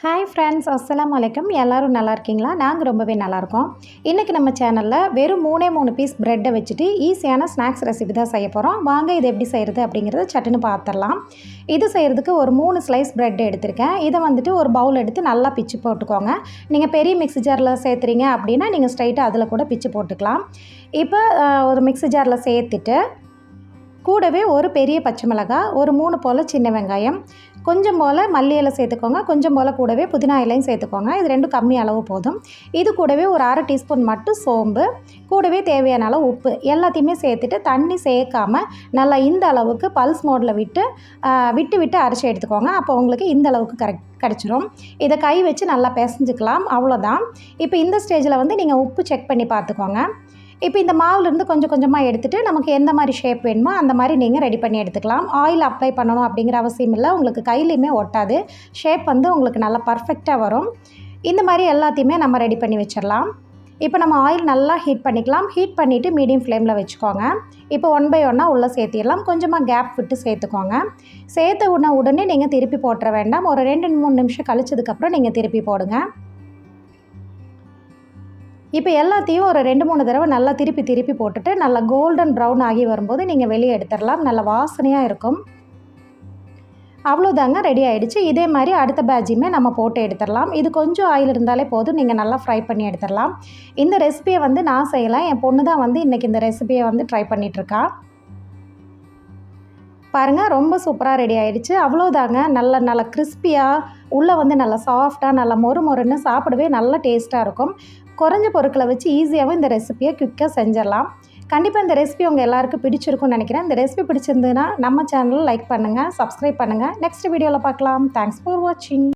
Hi friends அஸ்லாம் வலைக்கம் எல்லோரும் நல்லா இருக்கீங்களா? நாங்கள் ரொம்பவே நல்லாயிருக்கோம் இன்றைக்கி நம்ம சேனலில் வெறும் மூணே மூணு பீஸ் ப்ரெட்டை வச்சுட்டு ஈஸியான ஸ்நாக்ஸ் ரெசிபி தான் செய்ய போகிறோம் வாங்க இது எப்படி செய்கிறது அப்படிங்கிறத சட்டுன்னு பார்த்துடலாம் இது செய்கிறதுக்கு ஒரு மூணு ஸ்லைஸ் ப்ரெட் எடுத்திருக்கேன். இதை வந்துட்டு ஒரு பவுல் எடுத்து நல்லா பிச்சு போட்டுக்கோங்க. நீங்கள் பெரிய மிக்ஸி ஜாரில் சேர்த்துறீங்க அப்படின்னா நீங்கள் ஸ்ட்ரைட்டாக அதில் கூட பிச்சு போட்டுக்கலாம். இப்போ ஒரு மிக்ஸி ஜாரில் சேர்த்துட்டு கூடவே ஒரு பெரிய பச்சை மிளகாய் ஒரு மூணு போல் சின்ன வெங்காயம் கொஞ்சம் போல் மல்லி இலை சேர்த்துக்கோங்க கொஞ்சம் போல் கூடவே புதினா இலையும் சேர்த்துக்கோங்க. இது ரெண்டும் கம்மி அளவு போதும். இது கூடவே ஒரு அரை டீஸ்பூன் மட்டும் சோம்பு கூடவே தேவையான அளவு உப்பு. எல்லாத்தையுமே சேர்த்துட்டு தண்ணி சேர்க்காம நல்லா இந்த அளவுக்கு பல்ஸ் மோடில் விட்டு விட்டு விட்டு அரைச்சி எடுத்துக்கோங்க. அப்போ உங்களுக்கு இந்த அளவுக்கு கரெக்ட் கிடச்சிரும். இதை கை வச்சு நல்லா பிசைஞ்சுக்கலாம். அவ்வளோதான். இப்போ இந்த ஸ்டேஜில் வந்து நீங்கள் உப்பு செக் பண்ணி பார்த்துக்கோங்க. இப்போ இந்த மாவுலேருந்து கொஞ்சம் கொஞ்சமாக எடுத்துகிட்டு நமக்கு எந்த மாதிரி ஷேப் வேணுமோ அந்த மாதிரி நீங்கள் ரெடி பண்ணி எடுத்துக்கலாம். ஆயில் அப்ளை பண்ணணும் அப்படிங்கிற அவசியம் இல்லை. உங்களுக்கு கையிலையுமே ஒட்டாது. ஷேப் வந்து உங்களுக்கு நல்லா பர்ஃபெக்டாக வரும். இந்த மாதிரி எல்லாத்தையுமே நம்ம ரெடி பண்ணி வச்சிடலாம். இப்போ நம்ம ஆயில் நல்லா ஹீட் பண்ணிக்கலாம். ஹீட் பண்ணிவிட்டு மீடியம் ஃப்ளேமில் வச்சுக்கோங்க. இப்போ ஒன் பை ஒன்னாக உள்ளே சேர்த்திடலாம். கொஞ்சமாக கேப் விட்டு சேர்த்துக்கோங்க. சேர்த்த உடனே உடனே நீங்கள் திருப்பி போட்டுற வேண்டாம். ஒரு ரெண்டு மூணு நிமிஷம் கழிச்சதுக்கப்புறம் நீங்கள் திருப்பி போடுங்க. இப்போ எல்லாத்தையும் ஒரு ரெண்டு மூணு தடவை நல்லா திருப்பி திருப்பி போட்டுட்டு நல்லா கோல்டன் ப்ரௌன் ஆகி வரும்போது நீங்கள் வெளியே எடுத்துடலாம். நல்ல வாசனையாக இருக்கும். அவ்வளோதாங்க ரெடி ஆகிடுச்சு இதே மாதிரி அடுத்த பேஜுமே நம்ம போட்டு எடுத்துடலாம். இது கொஞ்சம் ஆயில் இருந்தாலே போதும். நீங்கள் நல்லா ஃப்ரை பண்ணி எடுத்துடலாம். இந்த ரெசிபியை வந்து நான் செய்யலாம் என் பொண்ணு தான் வந்து இன்றைக்கி இந்த ரெசிபியை வந்து ட்ரை பண்ணிகிட்ருக்கா பாருங்கள் ரொம்ப சூப்பராக ரெடி ஆகிடுச்சு அவ்வளோதாங்க நல்ல நல்ல கிறிஸ்பியாக உள்ளே வந்து நல்லா சாஃப்டாக நல்லா மொறு மொறுன்னு சாப்பிடவே நல்ல டேஸ்ட்டாக இருக்கும். குறைஞ்ச பொருட்களை வச்சு ஈஸியாகவும் இந்த ரெசிபியை குயிக்காக செஞ்சிடலாம். கண்டிப்பாக இந்த ரெசிபி உங்கள் எல்லாருக்கும் பிடிச்சிருக்கும்னு நினைக்கிறேன். இந்த ரெசிபி பிடிச்சிருந்ததுன்னா நம்ம சேனலில் லைக் பண்ணுங்கள் சப்ஸ்கிரைப் பண்ணுங்கள் நெக்ஸ்ட் வீடியோவில் பார்க்கலாம். தேங்க்ஸ் ஃபார் வாட்சிங்